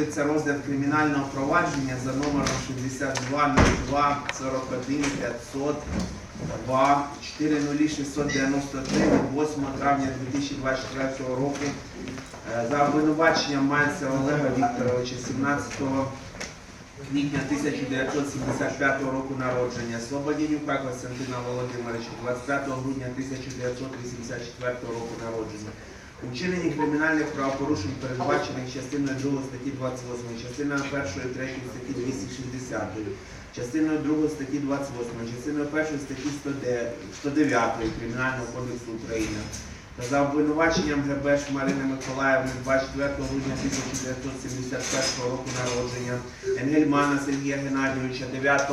Продовжується розгляд кримінального провадження за номером 6202 41 502 40693 від 8 травня 2024 року е, за обвинуваченням Мальцева Олега Вікторовича 17 квітня 1975 року народження, Слободянюка Костянтина Володимировича 25 грудня 1984 року народження. У кримінальних правопорушень, передбачених частиною 2 статті 28, частиною 1 3 статті 260, частиною 2 статті 28, частиною 1 статті 109 109 Кримінального кодексу України та за обвинуваченням ГБШ Марини Миколаївни 24 грудня 1971 року народження, Енгельмана Сергія Геннадійовича 9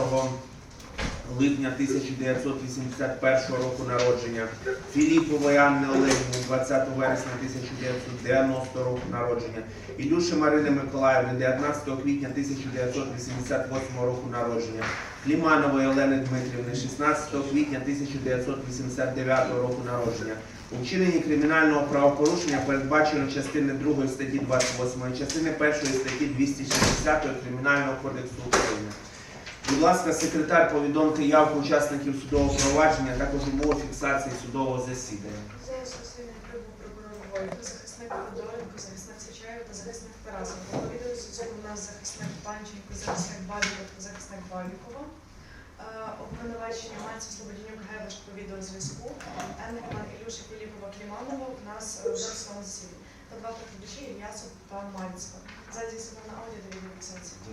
липня 1981 року народження, Філіпової Анни Олегівни 20 вересня 1990 року народження, Ілюши Марини Миколаївни 19 квітня 1988 року народження, Кліманової Олени Дмитрівни 16 квітня 1989 року народження. У вчиненні кримінального правопорушення передбачено частини 2 статті 28, частини 1 статті 260 Кримінального кодексу України. Будь ласка, секретар, повідомте явку учасників судового провадження, також умови фіксації судового засідання. Зараз засідання прибув прокурор Войту, захисник Федоренко, захисник Сичаєв та захисник Тарасенко. По відеозв'язку у нас захисник Панченко, захисник Бабіков та захисник Бабікова. Е, Обвинувачення Мальцев Слободянюк Гебеш по відеозв'язку. Еннекман Ілюша Філіпова Кліманова у нас е, в зараз засіданні. Та два прикладачі Ільясов та Мальцева.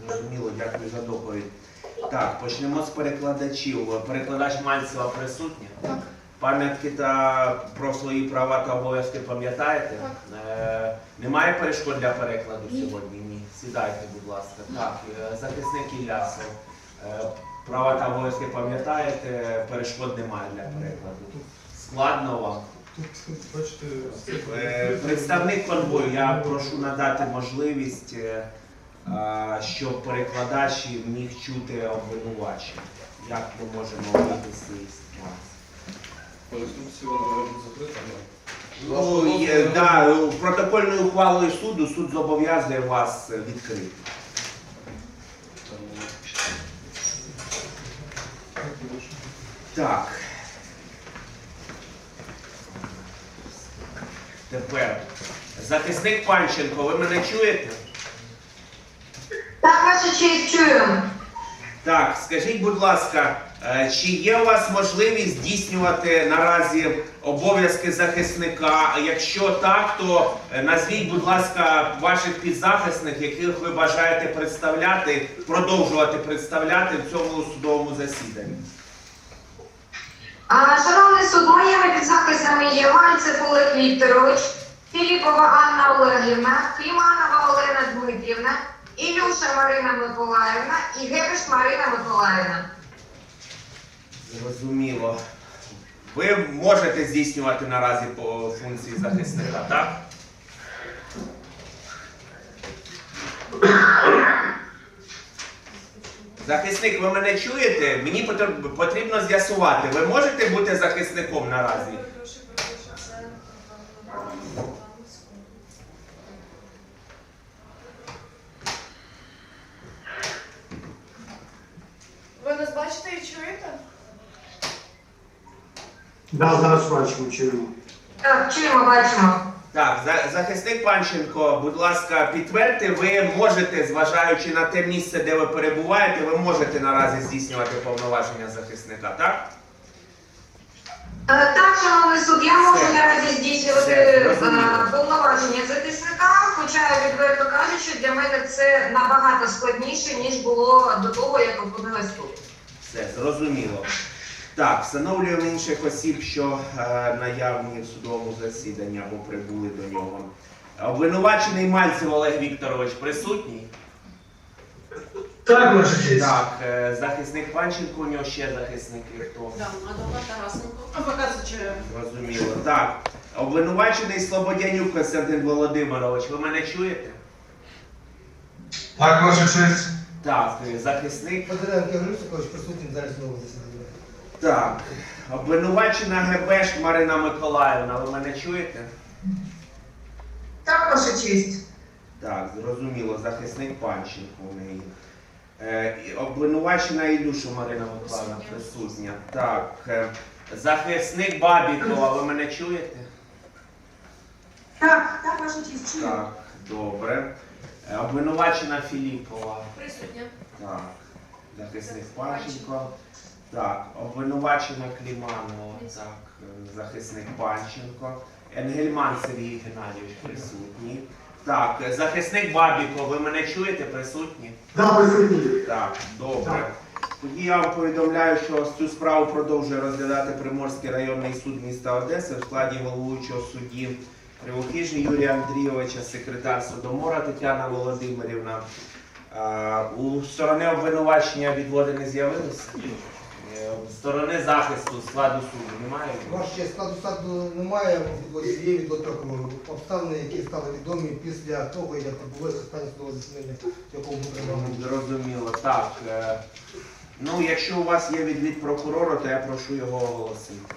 Зрозуміло, дякую за доповідь. Так, почнемо з перекладачів. Перекладач Мальцева присутня. Так. Пам'ятки та про свої права та обов'язки пам'ятаєте? Е, немає перешкод для перекладу сьогодні? Ні. Сідайте, будь ласка. Так, е, захисник Іллясов. Е, права та обов'язки пам'ятаєте, перешкод немає для перекладу. Складно вам. Е, Представник конвою, я прошу надати можливість, е, щоб перекладач міг чути обвинувачення. Як ми можемо вийти з цієї ситуації? Ну, протокольною ухвалою суду суд зобов'язує вас відкрити. Так. Тепер. Захисник Панченко, ви мене чуєте? Так, ваша честь, чуємо. Так, скажіть, будь ласка, е, чи є у вас можливість здійснювати наразі обов'язки захисника? Якщо так, то е, назвіть, будь ласка, ваших підзахисних, яких ви бажаєте представляти, продовжувати представляти в цьому судовому засіданні. Шановний суд, моїми підзахисними є Мальцев Олег Вікторович, Філіпова Анна Олегівна, Кліманова Олена Дмитрівна, Ілюша Марина Миколаївна і Гебеш Марина Миколаївна. Зрозуміло. Ви можете здійснювати наразі по функції захисника, так? Захисник, ви мене чуєте? Мені потрібно з'ясувати, ви можете бути захисником наразі? Ви нас бачите і чуєте? Да, зараз бачимо, чуємо. Так, чуємо, бачимо. Так, захисник Панченко, будь ласка, підтвердьте, ви можете, зважаючи на те місце, де ви перебуваєте, ви можете наразі здійснювати повноваження захисника, так? Е, Так, шановний суд, я можу наразі здійснювати е, повноваження захисника, хоча, відверто кажучи, для мене це набагато складніше, ніж було до того, як опинилась тут. Все, зрозуміло. Так, встановлюємо інших осіб, що е, наявні в судовому засіданні або прибули до нього. Обвинувачений Мальцев Олег Вікторович присутній? Так, ваша честь. Так, е, захисник Панченко, у нього ще захисники. Хто? Да, адвокат Тарасенко. Адвокат Сичаєв. Зрозуміло. Так. Обвинувачений Слободянюк Костянтин Володимирович, ви мене чуєте? Так, ваша честь. Так, е, захисник. Федоренко Грицькович присутній в залі судового засідання. Так. Обвинувачена ГБШ Марина Миколаївна, ви мене чуєте? Так, ваша честь. Так, зрозуміло, захисник Панченко у неї. Е, і обвинувачена Ілюша Марина Миколаївна Присутня. Так, е, захисник Бабікова, ви мене чуєте? Так, так, ваша честь, чую. Так, добре. Е, Обвинувачена Філіпова. Присутня. Так. Захисник Панченко. Так, обвинувачена Кліманова. Так, захисник Панченко. Енгельман Сергій Геннадійович присутній. Так, захисник Бабіко, ви мене чуєте? Присутні? Да, присутній. Так, добре. Тоді я вам повідомляю, що цю справу продовжує розглядати Приморський районний суд міста Одеси в складі головуючого судді Кривохижі Юрія Андрійовича, секретар Судомора Тетяна Володимирівна. У сторони обвинувачення відводи не з'явилися? Е, сторони захисту складу суду немає? Честь, складу саду немає, є прокурору. Обставини, які стали відомі після того, як відбулося останнє судове засідання, в якому ми приймали. Зрозуміло. Так. е, Ну, якщо у вас є відвід прокурора, то я прошу його оголосити.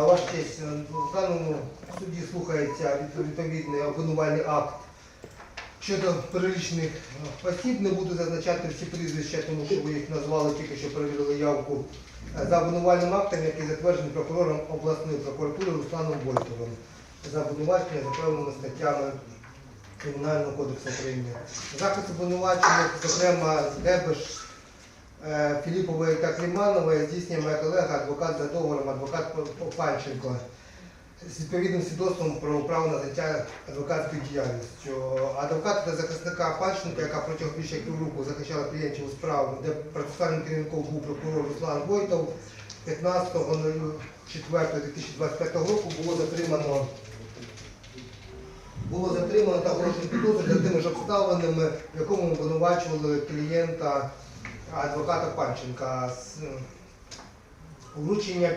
Ваша честь, в даному суді слухається відповідний обвинувальний акт щодо перелічених е, осіб. Не буду зазначати всі прізвища, тому що ви їх назвали, тільки що перевірили явку. Е, За обвинувальним актом, який затверджений прокурором обласної прокуратури Русланом Войтовим. За обвинувачення за певними статтями Кримінального кодексу України. Захист обвинувачених, зокрема, Гебеш, Е, Філіпової та Кліманової здійснює моя колега, адвокат за договором, адвокат Панченко з відповідним свідоцтвом про право на заняття адвокатською діяльністю. Адвокат та захисника Панченка, яка протягом більше як півроку захищала клієнтів у справу, де процесуальним керівником був прокурор Руслан Войтов, 15.04.2025 року було затримано було затримано та оголошено підозру за тими ж обставинами, в якому обвинувачували клієнта адвоката Панченка. Вручення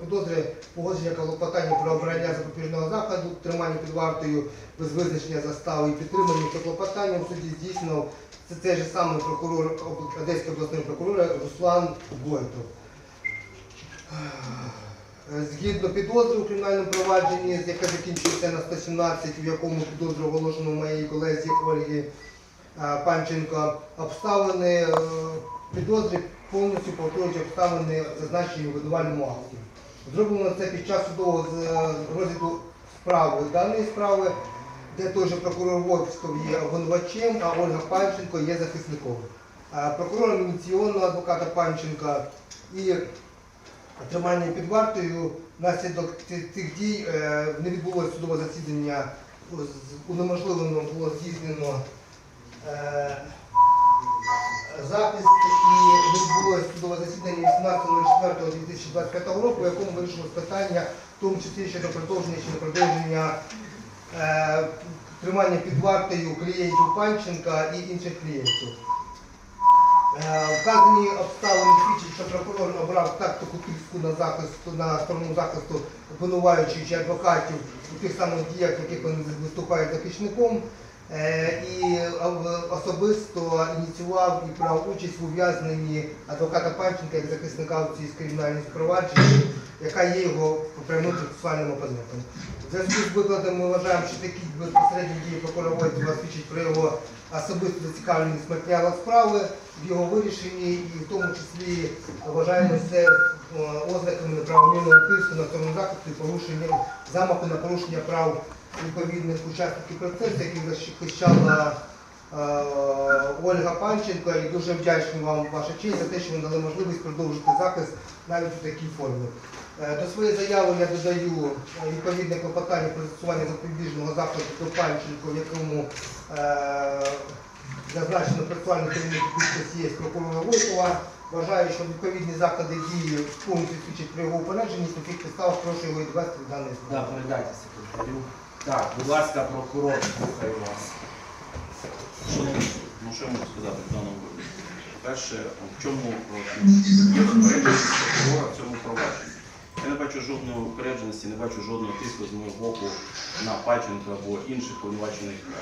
підозри, погодження клопотання про обрання запобіжного заходу, тримання під вартою без визначення застави і підтримання клопотання в суді здійснив це цей же самий прокурор Одеської обласної прокурора Руслан Гойтов. Е, Згідно підозри у кримінальному провадженні, яке закінчується на 117, в якому підозру оголошено моїй колезі Ольгі е, Панченко, обставини е, підозри повністю повторюють обставини, зазначені у видувальному акті. Зроблено це під час судового е, розгляду справи даної справи, де той же прокурор Войтков є обвинувачем, а Ольга Панченко є захисником. Е, Прокурором адвоката Панченка і тримання під вартою внаслідок цих дій е, не відбулося судове засідання, унеможливлено було здійснено запис і відбулося судове засідання 18.04.2025 року, в якому вирішилось питання, в тому числі щодо продовження чи продовження е, тримання під вартою клієнтів Панченка і інших клієнтів. Е, Вказані обставини свідчать, що прокурор обрав тактику тиску на захисту на сторону захисту обвинуваючих адвокатів у тих самих діях, яких вони виступають захисником, і особисто ініціював і брав участь в ув'язненні адвоката Панченка як захисника в цій кримінальній провадженні, яка є його прямим процесуальним опонентом. В зв'язку з викладом ми вважаємо, що такі безпосередні дії прокурора свідчать про його особисту зацікавленість матеріалу справи в його вирішенні, і в тому числі вважаємо це е, ознаками неправомірного тиску на сторону захисту і порушення замаху на порушення прав відповідних учасників процесу, які захищала е, Ольга Панченко. І дуже вдячний вам, ваша честь, за те, що ви дали можливість продовжити захист навіть у такій формі. Е, До своєї заяви я додаю відповідне клопотання про застосування запобіжного заходу до Панченко, в якому е, зазначено процесуальний керівник є прокурора Войтова. Вважаю, що відповідні заходи дії повністю свідчать про його упередженість, на цих підставах прошу його відвести в даний Да, передайте секретарю. Так, будь ласка, прокурор, слухаю вас. Шановний суд, ну що я можу сказати в даному випадку? Перше, в чому е, прокурора в цьому провадженні? Я не бачу жодної упередженості, не бачу жодного тиску з мого боку на Паченка або інших обвинувачених е,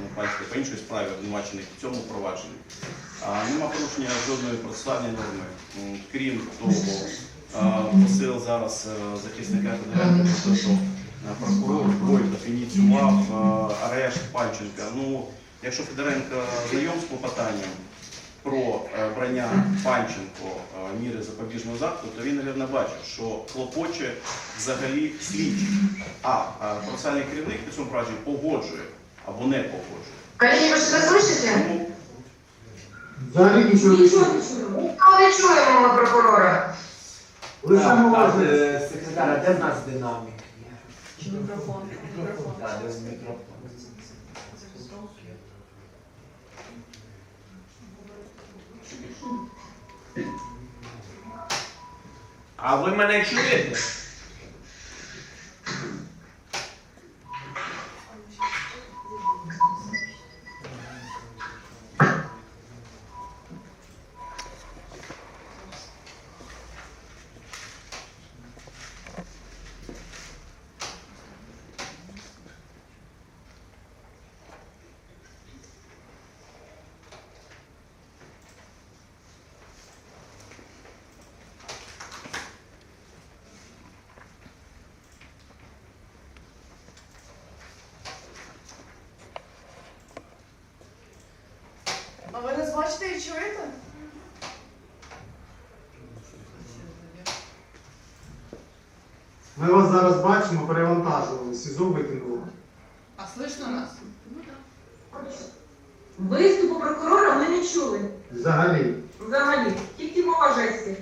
ну, по іншій справі обвинувачених в цьому провадженні. Нема порушення жодної процесуальної норми. Крім того, е, просив зараз захисника Федоренка про те, що прокурор Бойко ініціював е, арешт Панченка. Ну, якщо Федоренко знайом з клопотанням про е, брання Панченко е, міри запобіжного заходу, то він, мабуть, бачив, що клопоче взагалі слідчий, а е, процесуальний керівник під цьому провадженні погоджує або не погоджує. Коллеги, ви що слышите? Взагалі нічого не чую. Ми не чуємо ми прокурора. Лише мова. е, Секретар, де в нас динамік? Є? Мікрофон. Мікрофон. Так, без мікрофон? А ви мене чуєте? Бачите і чуєте? Ми вас зараз бачимо, перевантажували, СІЗО викинули. А слышно нас? Виступу прокурора ми не чули Взагалі. взагалі, тільки мова жестів.